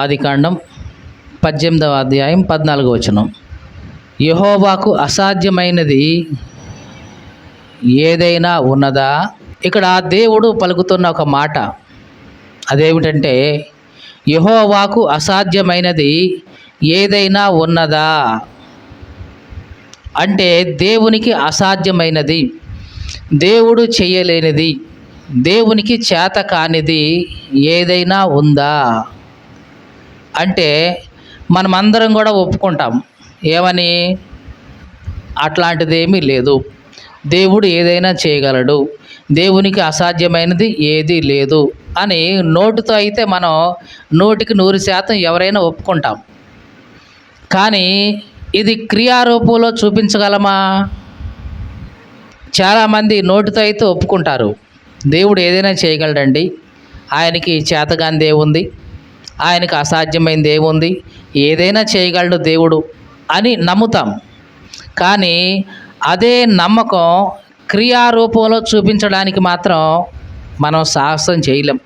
ఆదికాండం పద్దెనిమిదవ అధ్యాయం పద్నాలుగో వచనం. యహోవాకు అసాధ్యమైనది ఏదైనా ఉన్నదా? ఇక్కడ దేవుడు పలుకుతున్న ఒక మాట అదేమిటంటే యహోవాకు అసాధ్యమైనది ఏదైనా ఉన్నదా? అంటే దేవునికి అసాధ్యమైనది దేవుడు చేయలేనిది దేవునికి చేత కానిది ఏదైనా ఉందా? అంటే మనమందరం కూడా ఒప్పుకుంటాం. ఏమని? అట్లాంటిది ఏమీ లేదు. దేవుడు ఏదైనా చేయగలడు. దేవునికి అసాధ్యమైనది ఏదీ లేదు అని నోటితో అయితే మనం నోటికి నూరు శాతం ఎవరైనా ఒప్పుకుంటాం. కానీ ఇది క్రియారూపంలో చూపించగలమా? చాలామంది నోటితో అయితే ఒప్పుకుంటారు. దేవుడు ఏదైనా చేయగలడండి. ఆయనకి చేతగాందే ఉంది. ఆయనకు అసాధ్యమైంది ఏముంది ఏదైనా చేయగలడు దేవుడు అని నమ్ముతాం. కానీ అదే నమ్మకం క్రియారూపంలో చూపించడానికి మాత్రం మనం సాహసం చేయలేం.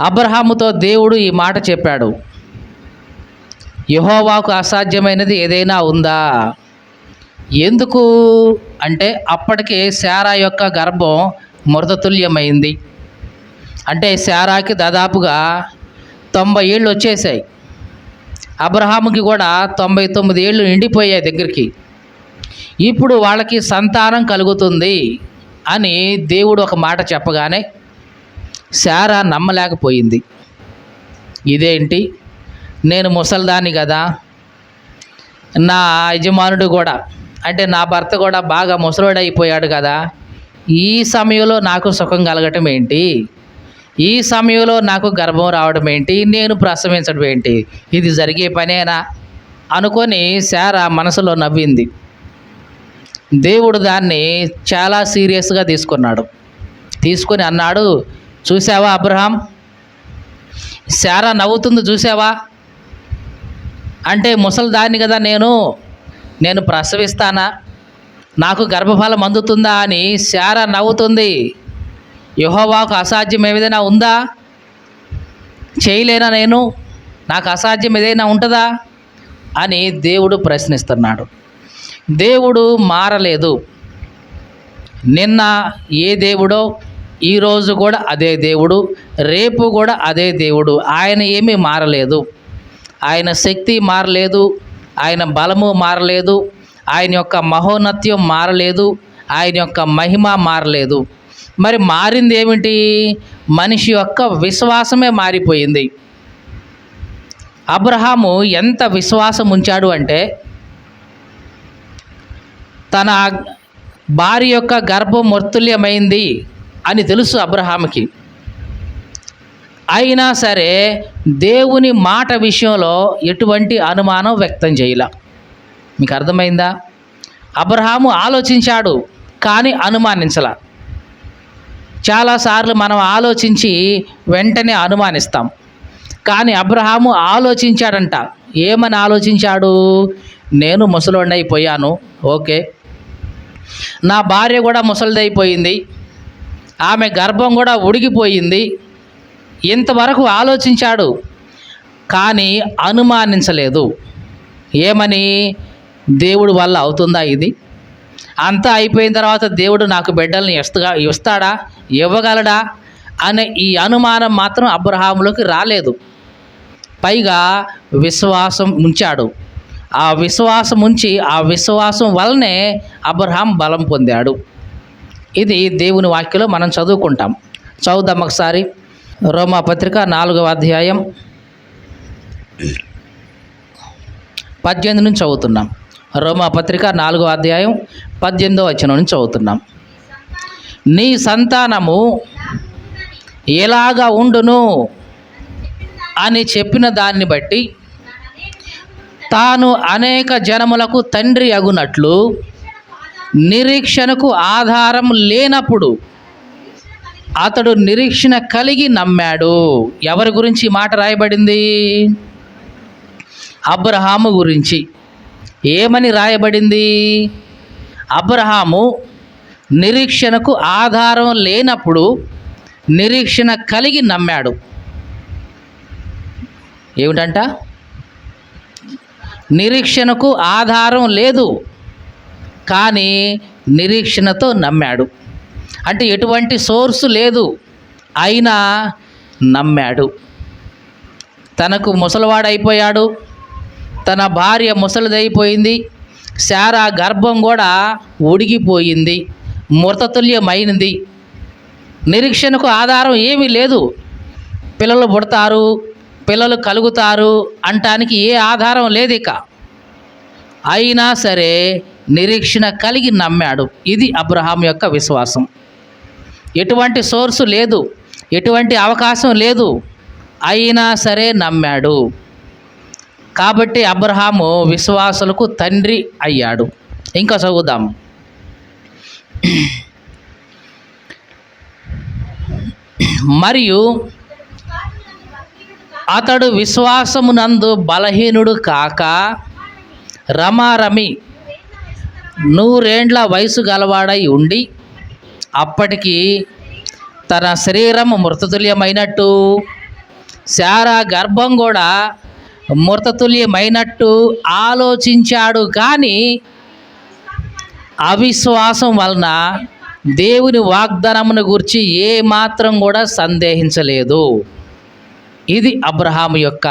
అబ్రహాముతో దేవుడు ఈ మాట చెప్పాడు. యహోవాకు అసాధ్యమైనది ఏదైనా ఉందా? ఎందుకు? అంటే అప్పటికే శారా యొక్క గర్భం మృతతుల్యమైంది. అంటే శారాకి దాదాపుగా తొంభై ఏళ్ళు వచ్చేసాయి. అబ్రహాముకి కూడా తొంభై తొమ్మిది ఏళ్ళు నిండిపోయాయి దగ్గరికి. ఇప్పుడు వాళ్ళకి సంతానం కలుగుతుంది అని దేవుడు ఒక మాట చెప్పగానే శారా నమ్మలేకపోయింది. ఇదేంటి? నేను ముసల్దాన్ని కదా. నా యజమానుడు కూడా అంటే నా భర్త కూడా బాగా ముసలోడైపోయాడు కదా. ఈ సమయంలో నాకు సుఖం కలగటం ఏంటి? ఈ సమయంలో నాకు గర్భం రావడం ఏంటి? నేను ప్రసవించడం ఏంటి? ఇది జరిగే పనేనా? అనుకొని శారా మనసులో నవ్వింది. దేవుడు దాన్ని చాలా సీరియస్గా తీసుకున్నాడు. తీసుకొని అన్నాడు చూసావా అబ్రహాం? శారా నవ్వుతుంది చూసావా అంటే ముసలిదాన్ని కదా నేను నేను ప్రసవిస్తానా? నాకు గర్భఫలం అందుతుందా? అని శారా నవ్వుతుంది. యహోవాకు అసాధ్యం ఏదైనా ఉందా? చేయలేనా నేను? నాకు అసాధ్యం ఏదైనా ఉంటుందా? అని దేవుడు ప్రశ్నిస్తున్నాడు. దేవుడు మారలేదు. నిన్న ఏ దేవుడో ఈరోజు కూడా అదే దేవుడు రేపు కూడా అదే దేవుడు. ఆయన ఏమీ మారలేదు. ఆయన శక్తి మారలేదు. ఆయన బలము మారలేదు. ఆయన యొక్క మహోన్నత్యం మారలేదు. ఆయన యొక్క మహిమ మారలేదు. మరి మారింది ఏమిటి? మనిషి యొక్క విశ్వాసమే మారిపోయింది. అబ్రహాము ఎంత విశ్వాసం ఉంచాడు అంటే తన భార్య యొక్క గర్భం మృతుల్యమైంది అని తెలుసు అబ్రహాముకి. అయినా సరే దేవుని మాట విషయంలో ఎటువంటి అనుమానం వ్యక్తం చేయలే. మీకు అర్థమైందా? అబ్రహాము ఆలోచించాడు కానీ అనుమానించలా. చాలాసార్లు మనం ఆలోచించి వెంటనే అనుమానిస్తాం. కానీ అబ్రహాము ఆలోచించాడంట. ఏమని ఆలోచించాడు? నేను ముసలోండైపోయాను ఓకే. నా భార్య కూడా ముసలిదైపోయింది ఆమె గర్భం కూడా ఉడిగిపోయింది. ఇంతవరకు ఆలోచించాడు. కానీ అనుమానించలేదు. ఏమని? దేవుడు వల్ల అవుతుందా ఇది? అంతా అయిపోయిన తర్వాత దేవుడు నాకు బిడ్డల్ని ఇస్తగా ఇస్తాడా? ఇవ్వగలడా? అనే ఈ అనుమానం మాత్రం అబ్రహాములోకి రాలేదు. పైగా విశ్వాసం ఉంచాడు. ఆ విశ్వాసం ఉంచి ఆ విశ్వాసం వల్లనే అబ్రహాం బలం పొందాడు. ఇది దేవుని వాక్యలో మనం చదువుకుంటాం. చదువుదాం ఒకసారి. రోమా పత్రిక నాలుగవ అధ్యాయం పద్దెనిమిది నుంచి చదువుతున్నాం. రోమాపత్రిక పత్రిక అధ్యాయం పద్దెనిమిదో వచనం నుంచి చదువుతున్నాం. నీ సంతానము ఎలాగా ఉండును అని చెప్పిన దాన్ని బట్టి తాను అనేక జనములకు తండ్రి అగునట్లు నిరీక్షణకు ఆధారం లేనప్పుడు అతడు నిరీక్షణ కలిగి నమ్మాడు. ఎవరి గురించి మాట రాయబడింది? అబ్రహాము గురించి. ఏమని రాయబడింది? అబ్రహాము నిరీక్షణకు ఆధారం లేనప్పుడు నిరీక్షణ కలిగి నమ్మాడు. ఏమిటంట? నిరీక్షణకు ఆధారం లేదు కానీ నిరీక్షణతో నమ్మాడు. అంటే ఎటువంటి సోర్సు లేదు అయినా నమ్మాడు. తనకు ముసలివాడైపోయాడు. తన భార్య ముసలిదైపోయింది. శారా గర్భం కూడా ఉడిగిపోయింది. మృతతుల్యమైనది నిరీక్షణకు ఆధారం ఏమీ లేదు. పిల్లలు పుడతారు పిల్లలు కలుగుతారు అంటానికి ఏ ఆధారం లేదు ఇక అయినా సరే నిరీక్షణ కలిగి నమ్మాడు. ఇది అబ్రహాం యొక్క విశ్వాసం. ఎటువంటి సోర్సు లేదు. ఎటువంటి అవకాశం లేదు. అయినా సరే నమ్మాడు. కాబట్టి అబ్రహాము విశ్వాసులకు తండ్రి అయ్యాడు. ఇంకా చదువుదాం. మరియు అతడు విశ్వాసమునందు బలహీనుడు కాక రమారమి నూరేండ్ల వయసు గలవాడై ఉండి అప్పటికి తన శరీరం మృతతుల్యమైనట్టు శారా గర్భం కూడా మృతతుల్యమైనట్టు ఆలోచించాడు కానీ అవిశ్వాసం వలన దేవుని వాగ్దానమును గురించి ఏ మాత్రం కూడా సందేహించలేదు. ఇది అబ్రహాం యొక్క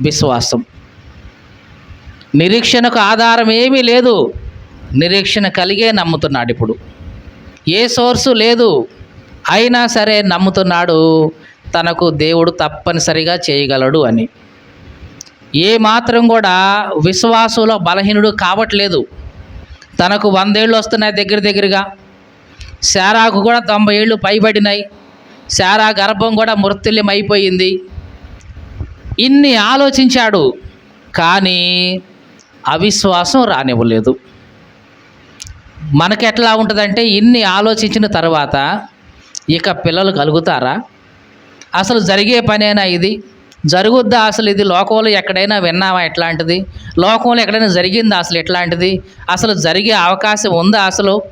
విశ్వాసం. నిరీక్షణకు ఆధారం ఏమీ లేదు. నిరీక్షణ కలిగే నమ్ముతున్నాడు ఇప్పుడు. ఏ సోర్సు లేదు. అయినా సరే నమ్ముతున్నాడు. తనకు దేవుడు తప్పనిసరిగా చేయగలడు అని. ఏ మాత్రం కూడా విశ్వాసంలో బలహీనుడు కావట్లేదు తనకు వందేళ్ళు వస్తున్నాయి దగ్గర దగ్గరగా. శారాకు కూడా తొంభై ఏళ్ళు పైబడినాయి. శారా గర్భం కూడా మృత్యుల్యం అయిపోయింది ఇన్ని ఆలోచించాడు. కానీ అవిశ్వాసం రానివ్వలేదు. మనకి ఎట్లా ఉంటుందంటే ఇన్ని ఆలోచించిన తర్వాత ఇక పిల్లలు కలుగుతారా? అసలు జరిగే పనేనా ఇది? జరుగుద్దా అసలు ఇది లోకంలో ఎక్కడైనా విన్నావా ఎట్లాంటిది లోకంలో ఎక్కడైనా జరిగిందా అసలు ఎట్లాంటిది అసలు జరిగే అవకాశం ఉందా అసలు?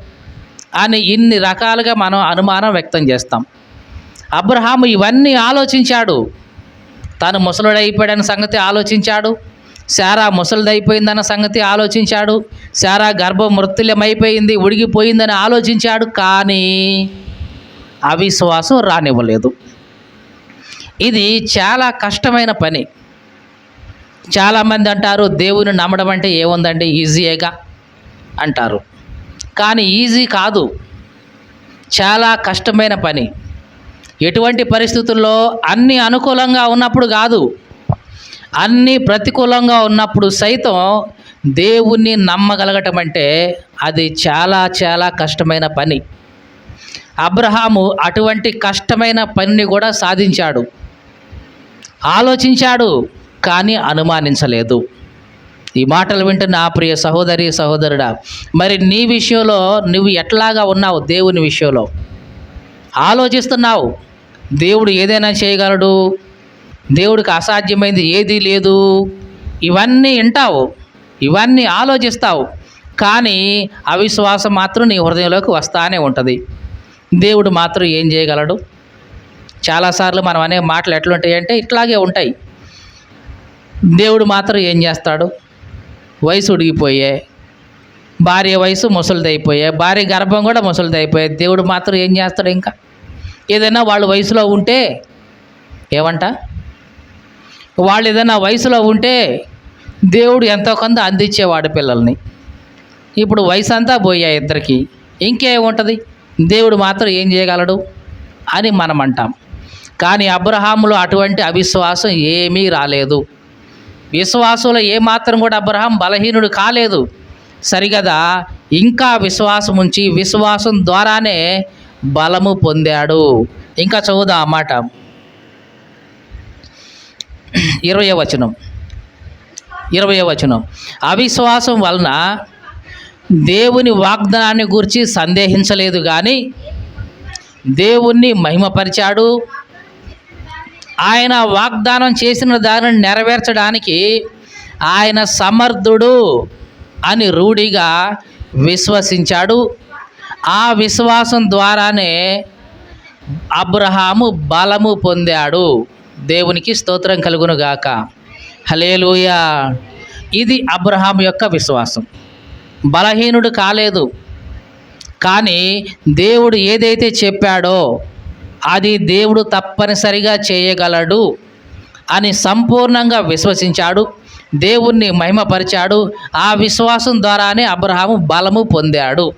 అని ఇన్ని రకాలుగా మనం అనుమానం వ్యక్తం చేస్తాం. అబ్రహాము ఇవన్నీ ఆలోచించాడు. తాను ముసలుడైపోయాడన్న సంగతి ఆలోచించాడు. శారా ముసలిదైపోయిందన్న సంగతి ఆలోచించాడు. శారా గర్భం మృత్యులమైపోయింది ఉడిగిపోయిందని ఆలోచించాడు. కానీ అవిశ్వాసం రానివ్వలేదు. ఇది చాలా కష్టమైన పని. చాలామంది అంటారు దేవుని నమ్మడం అంటే ఏముందండి? ఈజీయేగా? అంటారు. కానీ ఈజీ కాదు. చాలా కష్టమైన పని. ఎటువంటి పరిస్థితుల్లో అన్ని అనుకూలంగా ఉన్నప్పుడు కాదు. అన్ని ప్రతికూలంగా ఉన్నప్పుడు సైతం దేవుణ్ణి నమ్మగలగటం అంటే అది చాలా చాలా కష్టమైన పని. అబ్రహాము అటువంటి కష్టమైన పనిని కూడా సాధించాడు. ఆలోచించాడు కానీ అనుమానించలేదు. ఈ మాటలు వింటున్న నా ప్రియ సహోదరి సహోదరుడా మరి నీ విషయంలో నువ్వు ఎట్లాగా ఉన్నావు దేవుని విషయంలో? ఆలోచిస్తున్నావు దేవుడు ఏదైనా చేయగలడు? దేవుడికి అసాధ్యమైంది ఏదీ లేదు? ఇవన్నీ వింటావు ఇవన్నీ ఆలోచిస్తావు కానీ అవిశ్వాసం మాత్రం నీ హృదయంలోకి వస్తానే ఉంటుంది. దేవుడు మాత్రం ఏం చేయగలడు? చాలాసార్లు మనం అనే మాటలు ఎట్లుంటాయి అంటే ఇట్లాగే ఉంటాయి. దేవుడు మాత్రం ఏం చేస్తాడు? వయసు ఉడిగిపోయే భార్య వయసు ముసలిదైపోయే భార్య గర్భం కూడా ముసలిదైపోయే దేవుడు మాత్రం ఏం చేస్తాడు ఇంకా? ఏదైనా వాళ్ళు వయసులో ఉంటే ఏమంట? వాళ్ళు ఏదైనా వయసులో ఉంటే దేవుడు ఎంతో కొంత అందించేవాడు పిల్లల్ని. ఇప్పుడు వయసు అంతా పోయా ఇద్దరికి ఇంకేముంటుంది? దేవుడు మాత్రం ఏం చేయగలడు? అని మనం అంటాం కానీ అబ్రహాములో అటువంటి అవిశ్వాసం ఏమీ రాలేదు. విశ్వాసంలో ఏమాత్రం కూడా అబ్రహాం బలహీనుడు కాలేదు. సరిగదా ఇంకా విశ్వాసం ఉంచి విశ్వాసం ద్వారానే బలము పొందాడు. ఇంకా చదువుదాం అన్నమాట ఇరవై వచనం. ఇరవై వచనం. అవిశ్వాసం వలన దేవుని వాగ్దానాన్ని గురించి సందేహించలేదు కానీ దేవుణ్ణి మహిమపరిచాడు. ఆయన వాగ్దానం చేసిన దానిని నెరవేర్చడానికి ఆయన సమర్థుడు అని రూఢిగా విశ్వసించాడు. ఆ విశ్వాసం ద్వారానే అబ్రహాము బలము పొందాడు. దేవునికి స్తోత్రం కలుగునుగాక. హలేలుయా ఇది అబ్రహాం యొక్క విశ్వాసం. బలహీనుడు కాలేదు. కానీ దేవుడు ఏదైతే చెప్పాడో అది దేవుడు తప్పనిసరిగా చేయగలడు అని సంపూర్ణంగా విశ్వసించాడు. దేవుణ్ణి మహిమపరిచాడు. ఆ విశ్వాసం ద్వారానే అబ్రహాము బలము పొందాడు.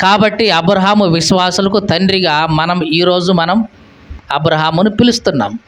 కాబట్టి అబ్రహాము విశ్వాసులకు తండ్రిగా మనం ఈరోజు మనం అబ్రహామును పిలుస్తున్నాం.